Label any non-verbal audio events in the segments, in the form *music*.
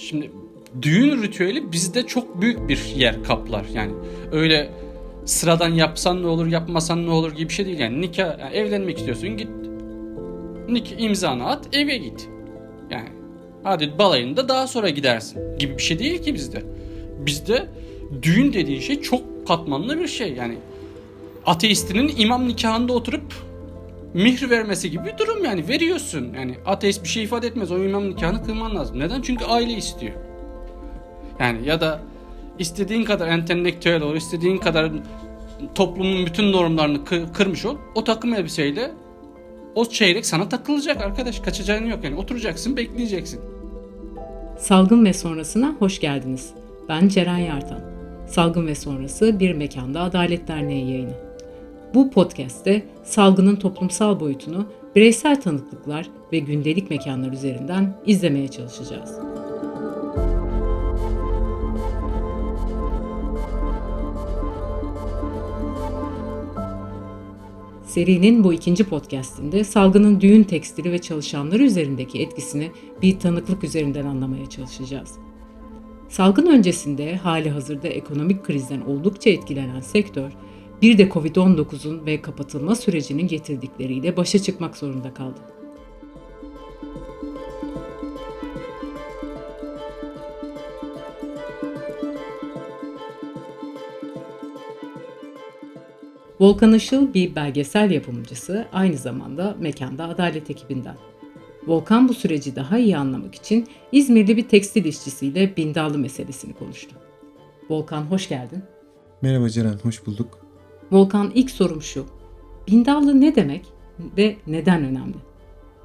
Şimdi düğün ritüeli bizde çok büyük bir yer kaplar. Yani öyle sıradan yapsan ne olur, yapmasan ne olur gibi bir şey değil. Yani nikah, yani evlenmek istiyorsun git nik imzanı at, eve git. Yani hadi balayında daha sonra gidersin gibi bir şey değil ki bizde. Bizde düğün dediğin şey çok katmanlı bir şey. Yani ateistinin imam nikahında oturup mihr vermesi gibi bir durum yani veriyorsun. Yani ateist bir şey ifade etmez. O imam nikahını kıyman lazım. Neden? Çünkü aile istiyor. Yani ya da istediğin kadar entelektüel ol, istediğin kadar toplumun bütün normlarını kı- kırmış ol. O takım elbiseyle o çeyrek sana takılacak arkadaş. Kaçacağın yok yani. Oturacaksın, bekleyeceksin. Salgın ve sonrasına hoş geldiniz. Ben Ceren Yartan. Salgın ve sonrası bir mekanda Adalet Derneği yayını. Bu podcast'te salgının toplumsal boyutunu bireysel tanıklıklar ve gündelik mekanlar üzerinden izlemeye çalışacağız. Serinin bu ikinci podcastinde salgının düğün tekstili ve çalışanları üzerindeki etkisini bir tanıklık üzerinden anlamaya çalışacağız. Salgın öncesinde hali hazırda ekonomik krizden oldukça etkilenen sektör, bir de Covid-19'un ve kapatılma sürecinin getirdikleriyle başa çıkmak zorunda kaldı. Volkan Işıl bir belgesel yapımcısı, aynı zamanda Mekanda Adalet ekibinden. Volkan bu süreci daha iyi anlamak için İzmirli bir tekstil işçisiyle bindallı meselesini konuştu. Volkan hoş geldin. Merhaba Ceren, hoş bulduk. Volkan ilk sorum şu. Bindallı ne demek ve neden önemli?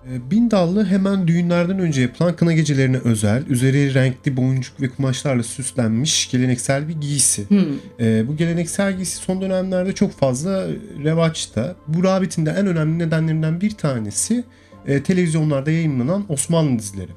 Ee, Bindallı hemen düğünlerden önce yapılan kına gecelerine özel, üzeri renkli boncuk ve kumaşlarla süslenmiş geleneksel bir giysi. Hmm, Ee, bu geleneksel giysi son dönemlerde çok fazla revaçta. Bu rağbetin de en önemli nedenlerinden bir tanesi e, televizyonlarda yayınlanan Osmanlı dizileri.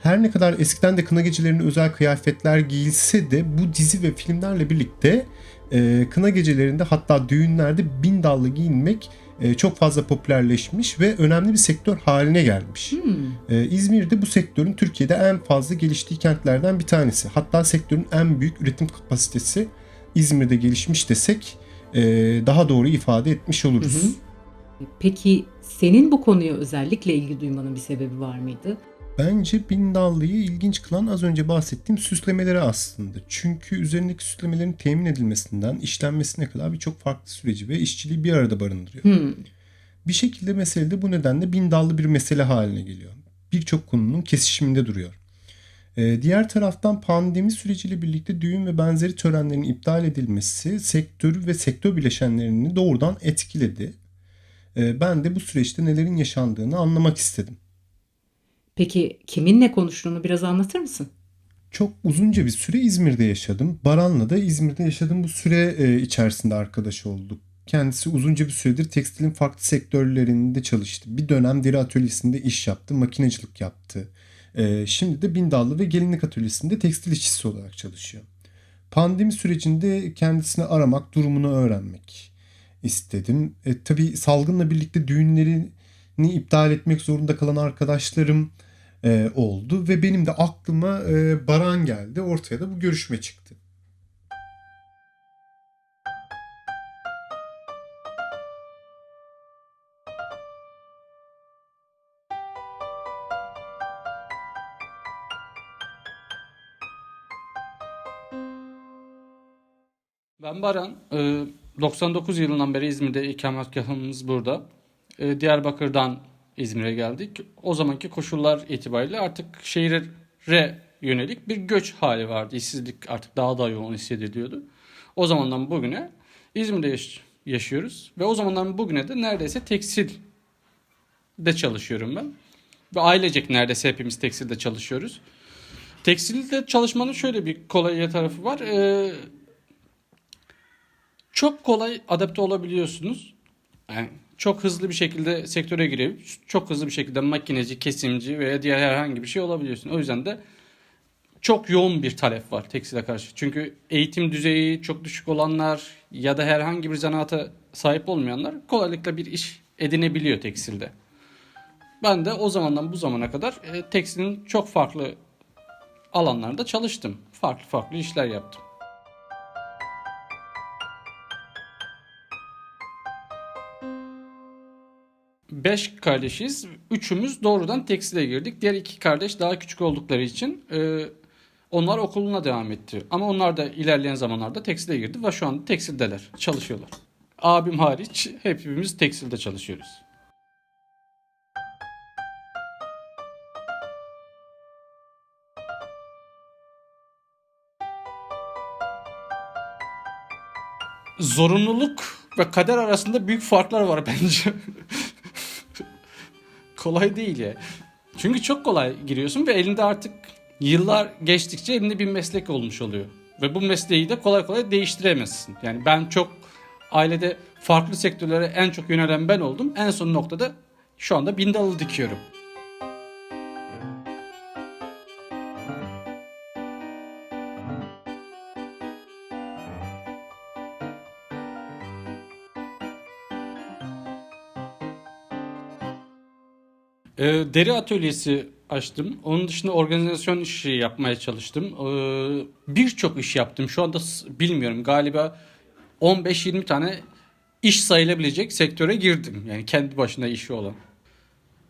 Her ne kadar eskiden de kına gecelerine özel kıyafetler giyilse de bu dizi ve filmlerle birlikte e, kına gecelerinde hatta düğünlerde bindallı giyinmek e, çok fazla popülerleşmiş ve önemli bir sektör haline gelmiş. hmm. Ee, İzmir'de bu sektörün Türkiye'de en fazla geliştiği kentlerden bir tanesi. Hatta sektörün en büyük üretim kapasitesi İzmir'de gelişmiş desek e, daha doğru ifade etmiş oluruz. Hı hı. Peki senin bu konuya özellikle ilgi duymanın bir sebebi var mıydı? Bence Bindallı'yı ilginç kılan az önce bahsettiğim süslemeleri aslında. Çünkü üzerindeki süslemelerin temin edilmesinden işlenmesine kadar birçok farklı süreci ve işçiliği bir arada barındırıyor. Hmm. Bir şekilde mesele de bu nedenle bin dallı bir mesele haline geliyor. Birçok konunun kesişiminde duruyor. Ee, diğer taraftan pandemi süreciyle birlikte düğün ve benzeri törenlerin iptal edilmesi sektörü ve sektör bileşenlerini doğrudan etkiledi. Ee, ben de bu süreçte nelerin yaşandığını anlamak istedim. Peki kiminle konuştuğunu biraz anlatır mısın? Çok uzunca bir süre İzmir'de yaşadım. Baran'la da İzmir'de yaşadığım bu süre e, içerisinde arkadaş olduk. Kendisi uzunca bir süredir tekstilin farklı sektörlerinde çalıştı. Bir dönem deri atölyesinde iş yaptı, makinecilik yaptı. E, şimdi de Bindallı ve Gelinlik Atölyesi'nde tekstil işçisi olarak çalışıyor. Pandemi sürecinde kendisini aramak, durumunu öğrenmek istedim. E, tabii salgınla birlikte düğünlerini iptal etmek zorunda kalan arkadaşlarım e, oldu ve benim de aklıma e, Baran geldi. Ortaya da bu görüşme çıktı. Ben Baran. Ee, 99 yılından beri İzmir'de ikametgahımız burada. Ee, Diyarbakır'dan İzmir'e geldik. O zamanki koşullar itibariyle artık şehire yönelik bir göç hali vardı. İşsizlik artık daha da yoğun hissediliyordu. O zamandan bugüne İzmir'de yaş- yaşıyoruz. Ve o zamandan bugüne de neredeyse tekstil de çalışıyorum ben. Ve ailecek neredeyse hepimiz tekstilde çalışıyoruz. Tekstilde çalışmanın şöyle bir kolay tarafı var. Ee, çok kolay adapte olabiliyorsunuz. Yani çok hızlı bir şekilde sektöre girip çok hızlı bir şekilde makineci, kesimci veya diğer herhangi bir şey olabiliyorsun. O yüzden de çok yoğun bir talep var tekstile karşı. Çünkü eğitim düzeyi çok düşük olanlar ya da herhangi bir zanaata sahip olmayanlar kolaylıkla bir iş edinebiliyor tekstilde. Ben de o zamandan bu zamana kadar e, tekstilin çok farklı alanlarda çalıştım. Farklı farklı işler yaptım. Beş kardeşiz. Üçümüz doğrudan tekstile girdik. Diğer iki kardeş daha küçük oldukları için e, onlar okuluna devam etti. Ama onlar da ilerleyen zamanlarda tekstile girdi ve şu anda tekstildeler. Çalışıyorlar. Abim hariç hepimiz tekstilde çalışıyoruz. Zorunluluk ve kader arasında büyük farklar var bence. *laughs* kolay değil ya. Çünkü çok kolay giriyorsun ve elinde artık yıllar geçtikçe elinde bir meslek olmuş oluyor. Ve bu mesleği de kolay kolay değiştiremezsin. Yani ben çok ailede farklı sektörlere en çok yönelen ben oldum. En son noktada şu anda bindalı dikiyorum. Ee, deri atölyesi açtım. Onun dışında organizasyon işi yapmaya çalıştım. Ee, Birçok iş yaptım. Şu anda bilmiyorum galiba 15-20 tane iş sayılabilecek sektöre girdim. Yani kendi başına işi olan.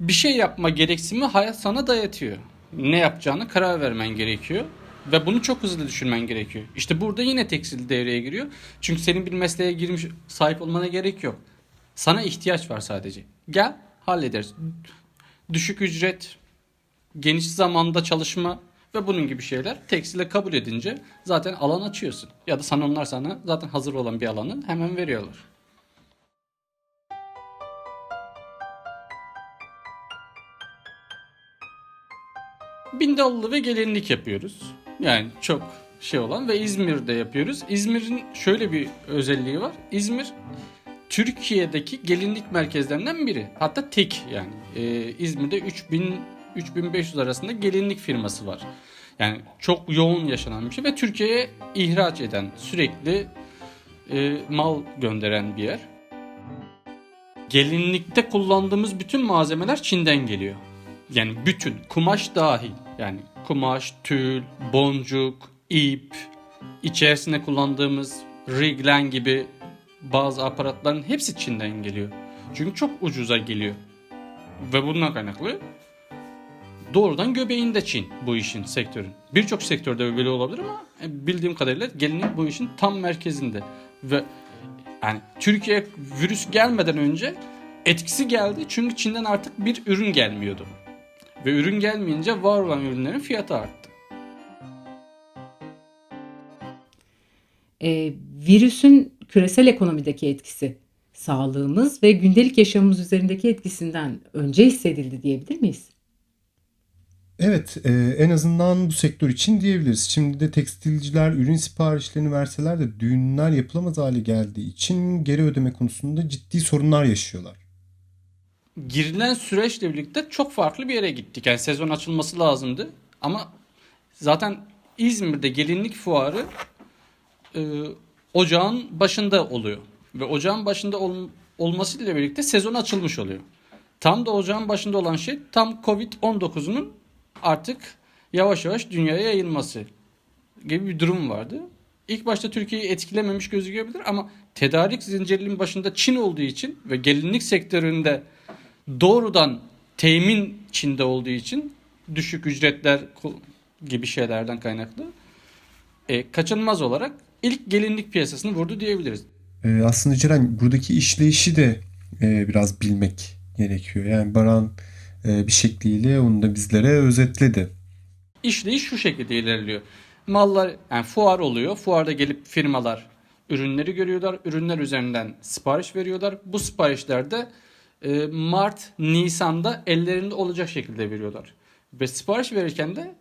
Bir şey yapma gereksinimi hayat sana dayatıyor. Ne yapacağını karar vermen gerekiyor. Ve bunu çok hızlı düşünmen gerekiyor. İşte burada yine tekstil devreye giriyor. Çünkü senin bir mesleğe girmiş sahip olmana gerek yok. Sana ihtiyaç var sadece. Gel hallederiz. Düşük ücret, geniş zamanda çalışma ve bunun gibi şeyler tekstile kabul edince zaten alan açıyorsun. Ya da sana onlar sana zaten hazır olan bir alanı hemen veriyorlar. Bindallı ve gelinlik yapıyoruz. Yani çok şey olan ve İzmir'de yapıyoruz. İzmir'in şöyle bir özelliği var. İzmir Türkiye'deki gelinlik merkezlerinden biri. Hatta tek yani. Ee, İzmir'de 3000 3500 arasında gelinlik firması var. Yani çok yoğun yaşanan bir şey ve Türkiye'ye ihraç eden, sürekli e, mal gönderen bir yer. Gelinlikte kullandığımız bütün malzemeler Çin'den geliyor. Yani bütün kumaş dahil. Yani kumaş, tül, boncuk, ip, içerisinde kullandığımız riglen gibi bazı aparatların hepsi Çin'den geliyor. Çünkü çok ucuza geliyor. Ve bundan kaynaklı doğrudan göbeğinde Çin bu işin sektörün. Birçok sektörde böyle olabilir ama e, bildiğim kadarıyla gelinlik bu işin tam merkezinde. Ve yani Türkiye virüs gelmeden önce etkisi geldi çünkü Çin'den artık bir ürün gelmiyordu. Ve ürün gelmeyince var olan ürünlerin fiyatı arttı. Ee, virüsün küresel ekonomideki etkisi, sağlığımız ve gündelik yaşamımız üzerindeki etkisinden önce hissedildi diyebilir miyiz? Evet, e, en azından bu sektör için diyebiliriz. Şimdi de tekstilciler ürün siparişlerini verseler de düğünler yapılamaz hale geldiği için geri ödeme konusunda ciddi sorunlar yaşıyorlar. Girilen süreçle birlikte çok farklı bir yere gittik. Yani sezon açılması lazımdı. Ama zaten İzmir'de gelinlik fuarı e, ocağın başında oluyor. Ve ocağın başında ol, olmasıyla birlikte sezon açılmış oluyor. Tam da ocağın başında olan şey tam Covid-19'unun artık yavaş yavaş dünyaya yayılması gibi bir durum vardı. İlk başta Türkiye'yi etkilememiş gözükebilir ama tedarik zincirinin başında Çin olduğu için ve gelinlik sektöründe doğrudan temin Çin'de olduğu için düşük ücretler gibi şeylerden kaynaklı e, kaçınılmaz olarak ilk gelinlik piyasasını vurdu diyebiliriz. E, aslında Ceren buradaki işleyişi de e, biraz bilmek gerekiyor. Yani Baran e, bir şekliyle onu da bizlere özetledi. İşleyiş şu şekilde ilerliyor. Mallar yani fuar oluyor. Fuarda gelip firmalar ürünleri görüyorlar. Ürünler üzerinden sipariş veriyorlar. Bu siparişlerde e, Mart, Nisan'da ellerinde olacak şekilde veriyorlar. Ve sipariş verirken de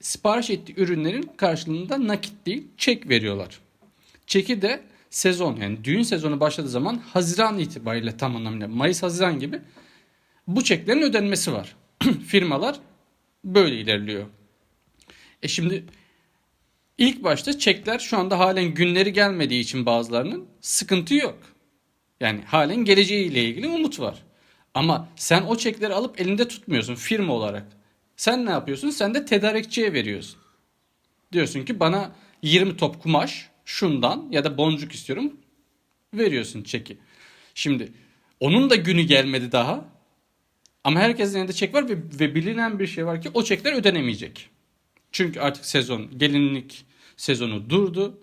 sipariş ettiği ürünlerin karşılığında nakit değil çek veriyorlar. Çeki de sezon yani düğün sezonu başladığı zaman Haziran itibariyle tam anlamıyla Mayıs-Haziran gibi bu çeklerin ödenmesi var. *clears throat* Firmalar böyle ilerliyor. E şimdi ilk başta çekler şu anda halen günleri gelmediği için bazılarının sıkıntı yok. Yani halen geleceğiyle ilgili umut var. Ama sen o çekleri alıp elinde tutmuyorsun firma olarak. Sen ne yapıyorsun? Sen de tedarikçiye veriyorsun. Diyorsun ki bana 20 top kumaş şundan ya da boncuk istiyorum. Veriyorsun çeki. Şimdi onun da günü gelmedi daha. Ama herkesin elinde çek var ve, ve bilinen bir şey var ki o çekler ödenemeyecek. Çünkü artık sezon, gelinlik sezonu durdu.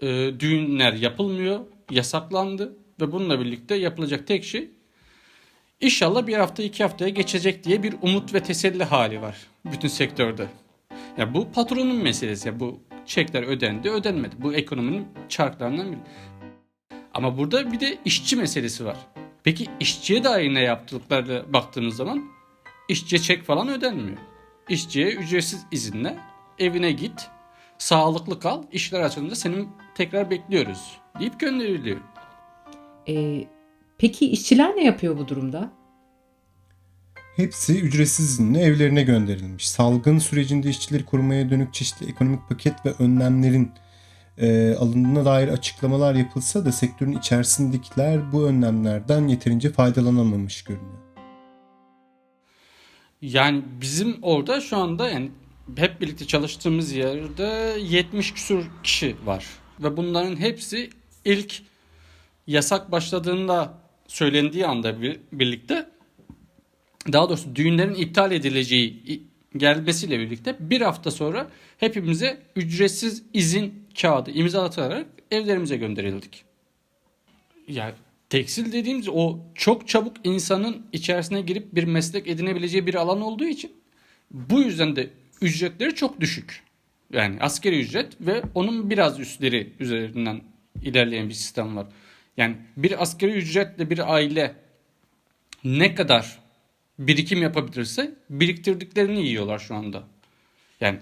Ee, düğünler yapılmıyor, yasaklandı ve bununla birlikte yapılacak tek şey İnşallah bir hafta iki haftaya geçecek diye bir umut ve teselli hali var bütün sektörde. Ya bu patronun meselesi. Ya bu çekler ödendi, ödenmedi. Bu ekonominin çarklarından biri. Ama burada bir de işçi meselesi var. Peki işçiye dair ne yaptıklarına baktığımız zaman işçiye çek falan ödenmiyor. İşçiye ücretsiz izinle evine git, sağlıklı kal, işler açılınca senin tekrar bekliyoruz deyip gönderiliyor. Ee, peki işçiler ne yapıyor bu durumda? Hepsi ücretsiz izinle evlerine gönderilmiş. Salgın sürecinde işçileri korumaya dönük çeşitli ekonomik paket ve önlemlerin e, alındığına dair açıklamalar yapılsa da sektörün içerisindekiler bu önlemlerden yeterince faydalanamamış görünüyor. Yani bizim orada şu anda yani hep birlikte çalıştığımız yerde 70 küsur kişi var. Ve bunların hepsi ilk yasak başladığında söylendiği anda bir, birlikte daha doğrusu düğünlerin iptal edileceği gelmesiyle birlikte bir hafta sonra hepimize ücretsiz izin kağıdı imzalatılarak evlerimize gönderildik. Yani tekstil dediğimiz o çok çabuk insanın içerisine girip bir meslek edinebileceği bir alan olduğu için bu yüzden de ücretleri çok düşük. Yani askeri ücret ve onun biraz üstleri üzerinden ilerleyen bir sistem var. Yani bir askeri ücretle bir aile ne kadar birikim yapabilirse biriktirdiklerini yiyorlar şu anda. Yani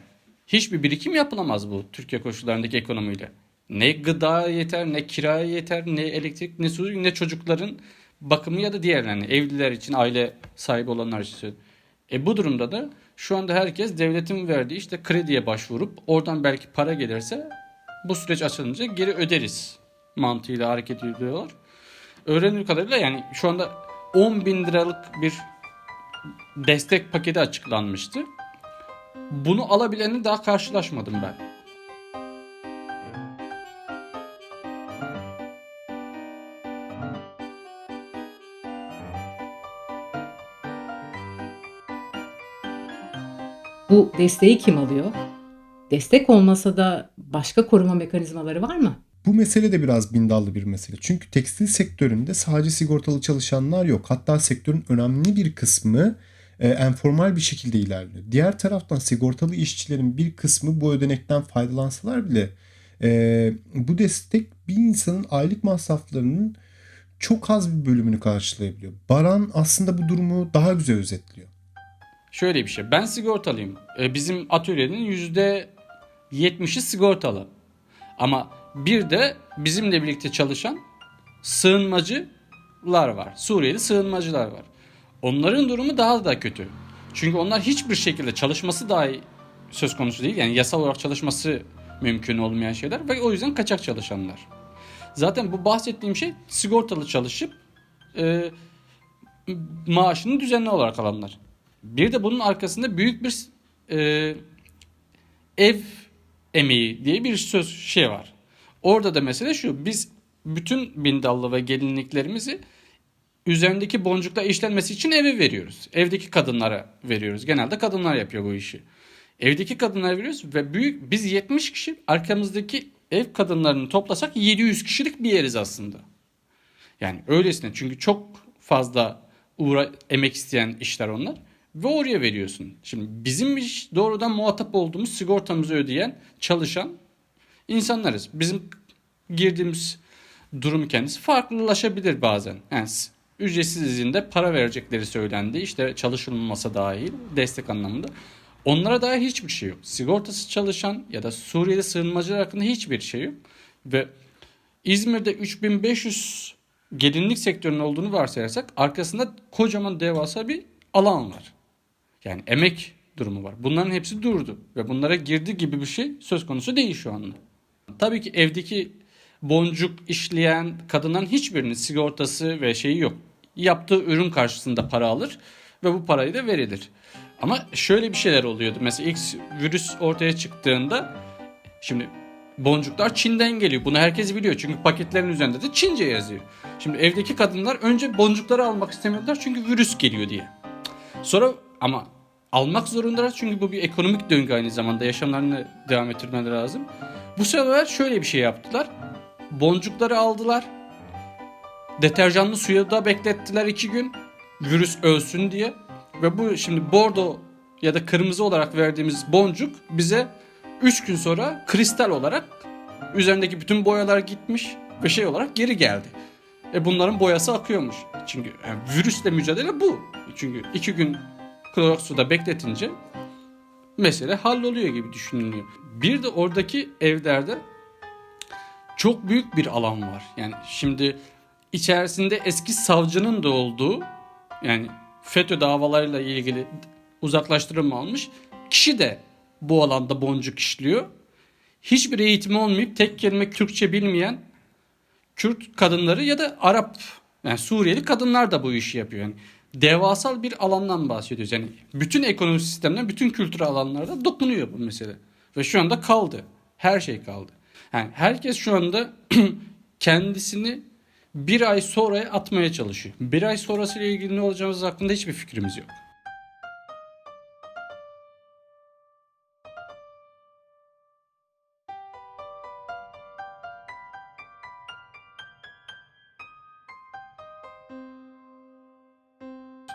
hiçbir birikim yapılamaz bu Türkiye koşullarındaki ekonomiyle. Ne gıda yeter, ne kiraya yeter, ne elektrik, ne su, ne çocukların bakımı ya da diğerlerini. Evliler için, aile sahibi olanlar için. E bu durumda da şu anda herkes devletin verdiği işte krediye başvurup oradan belki para gelirse bu süreç açılınca geri öderiz mantığıyla hareket ediyorlar. Öğrendiğim kadarıyla yani şu anda 10 bin liralık bir destek paketi açıklanmıştı. Bunu alabileni daha karşılaşmadım ben. Bu desteği kim alıyor? Destek olmasa da başka koruma mekanizmaları var mı? Bu mesele de biraz bindallı bir mesele. Çünkü tekstil sektöründe sadece sigortalı çalışanlar yok. Hatta sektörün önemli bir kısmı e, enformal bir şekilde ilerliyor. Diğer taraftan sigortalı işçilerin bir kısmı bu ödenekten faydalansalar bile e, bu destek bir insanın aylık masraflarının çok az bir bölümünü karşılayabiliyor. Baran aslında bu durumu daha güzel özetliyor. Şöyle bir şey. Ben sigortalıyım. E, bizim atölyenin yüzde 70'i sigortalı. Ama bir de bizimle birlikte çalışan sığınmacılar var. Suriyeli sığınmacılar var. Onların durumu daha da kötü. Çünkü onlar hiçbir şekilde çalışması dahi söz konusu değil. Yani yasal olarak çalışması mümkün olmayan şeyler ve o yüzden kaçak çalışanlar. Zaten bu bahsettiğim şey sigortalı çalışıp e, maaşını düzenli olarak alanlar. Bir de bunun arkasında büyük bir e, ev emeği diye bir söz şey var. Orada da mesele şu. Biz bütün bindallı ve gelinliklerimizi üzerindeki boncukla işlenmesi için eve veriyoruz. Evdeki kadınlara veriyoruz. Genelde kadınlar yapıyor bu işi. Evdeki kadınlara veriyoruz ve büyük biz 70 kişi arkamızdaki ev kadınlarını toplasak 700 kişilik bir yeriz aslında. Yani öylesine çünkü çok fazla uğra emek isteyen işler onlar ve oraya veriyorsun. Şimdi bizim iş doğrudan muhatap olduğumuz sigortamızı ödeyen, çalışan insanlarız. Bizim girdiğimiz durum kendisi farklılaşabilir bazen. Yani ücretsiz izinde para verecekleri söylendi. İşte çalışılmasa dahil destek anlamında. Onlara dair hiçbir şey yok. Sigortası çalışan ya da Suriyeli sığınmacılar hakkında hiçbir şey yok. Ve İzmir'de 3500 gelinlik sektörünün olduğunu varsayarsak arkasında kocaman devasa bir alan var. Yani emek durumu var. Bunların hepsi durdu ve bunlara girdi gibi bir şey söz konusu değil şu anda. Tabii ki evdeki boncuk işleyen kadınların hiçbirinin sigortası ve şeyi yok. Yaptığı ürün karşısında para alır ve bu parayı da verilir. Ama şöyle bir şeyler oluyordu. Mesela ilk virüs ortaya çıktığında şimdi boncuklar Çin'den geliyor. Bunu herkes biliyor. Çünkü paketlerin üzerinde de Çince yazıyor. Şimdi evdeki kadınlar önce boncukları almak istemediler çünkü virüs geliyor diye. Sonra ama almak zorundalar çünkü bu bir ekonomik döngü aynı zamanda yaşamlarını devam ettirmeleri lazım. Bu sefer şöyle bir şey yaptılar. Boncukları aldılar. Deterjanlı suya da beklettiler iki gün. Virüs ölsün diye. Ve bu şimdi bordo ya da kırmızı olarak verdiğimiz boncuk bize 3 gün sonra kristal olarak üzerindeki bütün boyalar gitmiş ve şey olarak geri geldi. E bunların boyası akıyormuş. Çünkü yani virüsle mücadele bu. Çünkü iki gün klorok suda bekletince mesele halloluyor gibi düşünülüyor. Bir de oradaki evlerde çok büyük bir alan var. Yani şimdi içerisinde eski savcının da olduğu yani FETÖ davalarıyla ilgili uzaklaştırma almış kişi de bu alanda boncuk işliyor. Hiçbir eğitimi olmayıp tek kelime Türkçe bilmeyen Kürt kadınları ya da Arap yani Suriyeli kadınlar da bu işi yapıyor. Yani devasal bir alandan bahsediyoruz. Yani bütün ekonomik sistemden bütün kültürel alanlarda dokunuyor bu mesele. Ve şu anda kaldı. Her şey kaldı. Yani herkes şu anda *clears throat* kendisini bir ay sonraya atmaya çalışıyor. Bir ay sonrasıyla ilgili ne olacağımız hakkında hiçbir fikrimiz yok.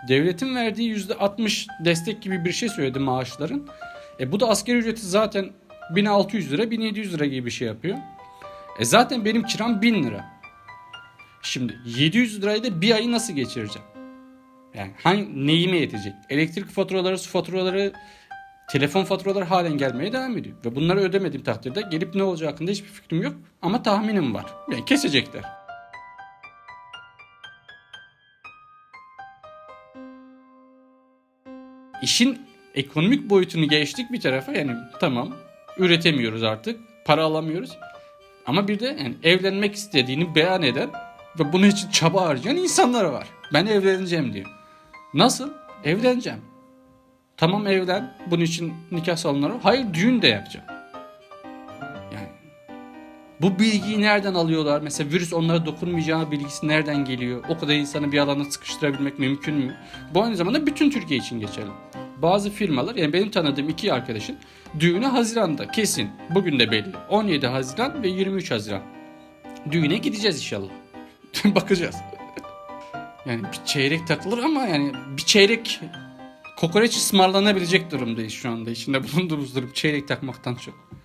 Devletin verdiği yüzde 60 destek gibi bir şey söyledi maaşların. E bu da asgari ücreti zaten 1600 lira 1700 lira gibi bir şey yapıyor. E zaten benim kiram 1000 lira. Şimdi 700 lirayı da bir ayı nasıl geçireceğim? Yani hangi, neyime yetecek? Elektrik faturaları, su faturaları, telefon faturaları halen gelmeye devam ediyor. Ve bunları ödemediğim takdirde gelip ne olacağı hakkında hiçbir fikrim yok. Ama tahminim var. Yani kesecekler. İşin ekonomik boyutunu geçtik bir tarafa yani tamam üretemiyoruz artık para alamıyoruz ama bir de yani evlenmek istediğini beyan eden ve bunun için çaba harcayan insanlar var. Ben evleneceğim diyor. Nasıl? Evleneceğim. Tamam evlen. Bunun için nikah salonları. Hayır düğün de yapacağım. Bu bilgiyi nereden alıyorlar? Mesela virüs onlara dokunmayacağı bilgisi nereden geliyor? O kadar insanı bir alana sıkıştırabilmek mümkün mü? Bu aynı zamanda bütün Türkiye için geçerli. Bazı firmalar yani benim tanıdığım iki arkadaşın düğünü Haziran'da kesin. Bugün de belli. 17 Haziran ve 23 Haziran. Düğüne gideceğiz inşallah. *laughs* Bakacağız. Yani bir çeyrek takılır ama yani bir çeyrek kokoreç ısmarlanabilecek durumdayız şu anda. İçinde bulunduğumuz durum çeyrek takmaktan çok.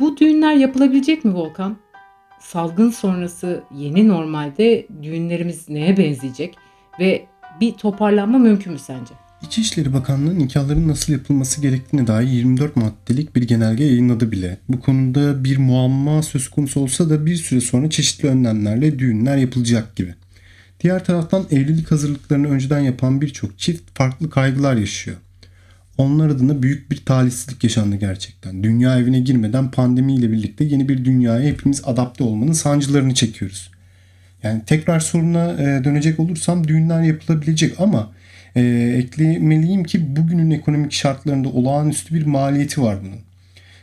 Bu düğünler yapılabilecek mi Volkan? Salgın sonrası yeni normalde düğünlerimiz neye benzeyecek ve bir toparlanma mümkün mü sence? İçişleri Bakanlığı nikahların nasıl yapılması gerektiğine dair 24 maddelik bir genelge yayınladı bile. Bu konuda bir muamma söz konusu olsa da bir süre sonra çeşitli önlemlerle düğünler yapılacak gibi. Diğer taraftan evlilik hazırlıklarını önceden yapan birçok çift farklı kaygılar yaşıyor. Onlar adına büyük bir talihsizlik yaşandı gerçekten. Dünya evine girmeden pandemiyle birlikte yeni bir dünyaya hepimiz adapte olmanın sancılarını çekiyoruz. Yani tekrar soruna e, dönecek olursam düğünler yapılabilecek ama e, eklemeliyim ki bugünün ekonomik şartlarında olağanüstü bir maliyeti var bunun.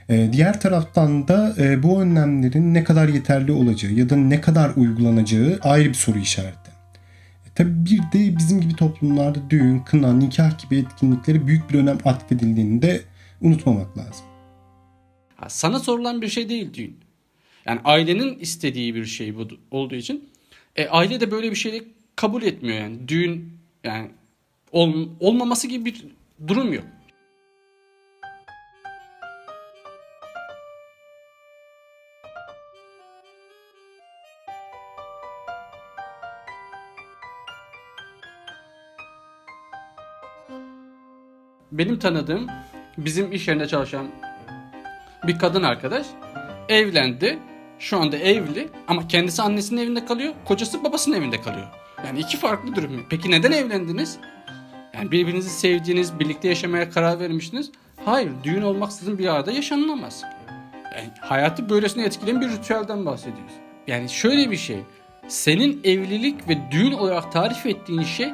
E, diğer taraftan da e, bu önlemlerin ne kadar yeterli olacağı ya da ne kadar uygulanacağı ayrı bir soru işareti. Tabii bir de bizim gibi toplumlarda düğün, kına, nikah gibi etkinliklere büyük bir önem atfedildiğini de unutmamak lazım. Sana sorulan bir şey değil düğün. Yani ailenin istediği bir şey bu olduğu için e, aile de böyle bir şeyi kabul etmiyor yani. Düğün yani ol- olmaması gibi bir durum yok. Benim tanıdığım bizim iş yerinde çalışan bir kadın arkadaş evlendi. Şu anda evli ama kendisi annesinin evinde kalıyor. Kocası babasının evinde kalıyor. Yani iki farklı durum. Peki neden evlendiniz? Yani birbirinizi sevdiğiniz, birlikte yaşamaya karar vermiştiniz. Hayır, düğün olmaksızın bir arada yaşanılamaz. Yani hayatı böylesine etkileyen bir ritüelden bahsediyoruz. Yani şöyle bir şey. Senin evlilik ve düğün olarak tarif ettiğin şey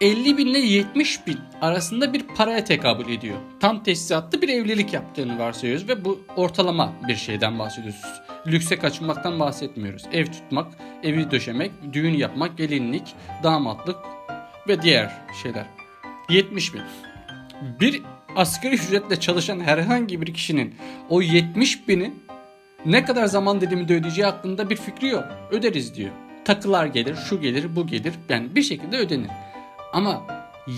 50 bin ile 70 bin arasında bir paraya tekabül ediyor. Tam tesisatlı bir evlilik yaptığını varsayıyoruz ve bu ortalama bir şeyden bahsediyoruz. Lükse kaçınmaktan bahsetmiyoruz. Ev tutmak, evi döşemek, düğün yapmak, gelinlik, damatlık ve diğer şeyler. 70 bin. Bir asgari ücretle çalışan herhangi bir kişinin o 70 bini ne kadar zaman diliminde ödeyeceği hakkında bir fikri yok. Öderiz diyor. Takılar gelir, şu gelir, bu gelir. Yani bir şekilde ödenir. Ama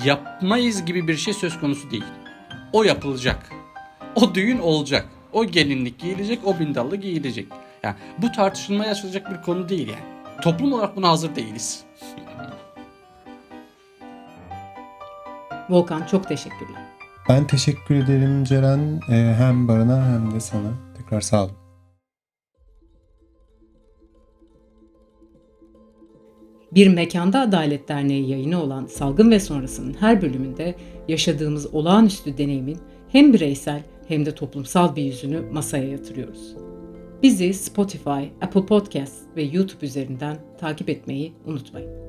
yapmayız gibi bir şey söz konusu değil. O yapılacak. O düğün olacak. O gelinlik giyilecek, o bindallı giyilecek. Yani bu tartışılmaya açılacak bir konu değil yani. Toplum olarak buna hazır değiliz. Volkan çok teşekkürler. Ben teşekkür ederim Ceren. Ee, hem Baran'a hem de sana. Tekrar sağ olun. Bir Mekanda Adalet Derneği yayını olan Salgın ve Sonrasının her bölümünde yaşadığımız olağanüstü deneyimin hem bireysel hem de toplumsal bir yüzünü masaya yatırıyoruz. Bizi Spotify, Apple Podcast ve YouTube üzerinden takip etmeyi unutmayın.